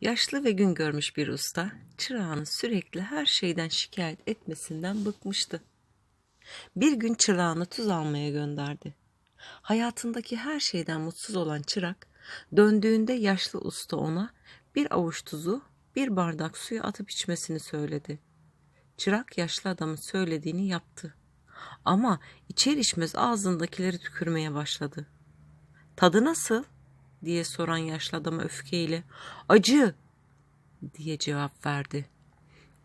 Yaşlı ve gün görmüş bir usta, çırağının sürekli her şeyden şikayet etmesinden bıkmıştı. Bir gün çırağını tuz almaya gönderdi. Hayatındaki her şeyden mutsuz olan çırak, döndüğünde yaşlı usta ona bir avuç tuzu, bir bardak suyu atıp içmesini söyledi. Çırak yaşlı adamın söylediğini yaptı. Ama içer içmez ağzındakileri tükürmeye başladı. Tadı nasıl? Diye soran yaşlı adama öfkeyle. Acı diye cevap verdi.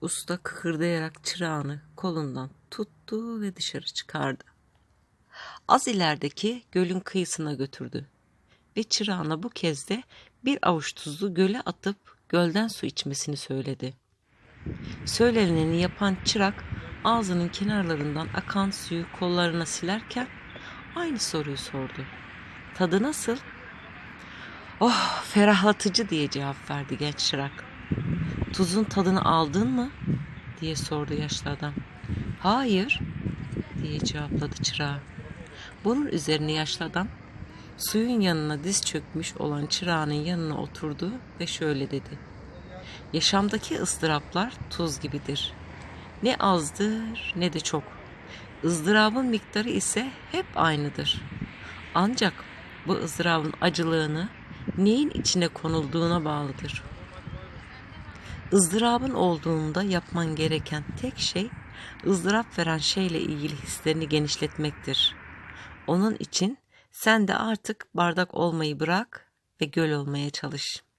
Usta kıkırdayarak çırağını kolundan tuttu ve dışarı çıkardı. Az ilerideki gölün kıyısına götürdü ve çırağına bu kez de bir avuç tuzu göle atıp gölden su içmesini söyledi. Söyleneni yapan çırak ağzının kenarlarından akan suyu kollarına silerken aynı soruyu sordu. Tadı nasıl? Oh ferahlatıcı diye cevap verdi genç çırak. Tuzun tadını aldın mı? diye sordu yaşlı adam. Hayır diye cevapladı çırağı. Bunun üzerine yaşlı adam suyun yanına diz çökmüş olan çırağının yanına oturdu ve şöyle dedi. Yaşamdaki ıstıraplar tuz gibidir. Ne azdır ne de çok. ızdırabın miktarı ise hep aynıdır. Ancak bu ızdırabın acılığını neyin içine konulduğuna bağlıdır. ızdırabın olduğunda yapman gereken tek şey ızdırap veren şeyle ilgili hislerini genişletmektir. Onun için sen de artık bardak olmayı bırak ve göl olmaya çalış.''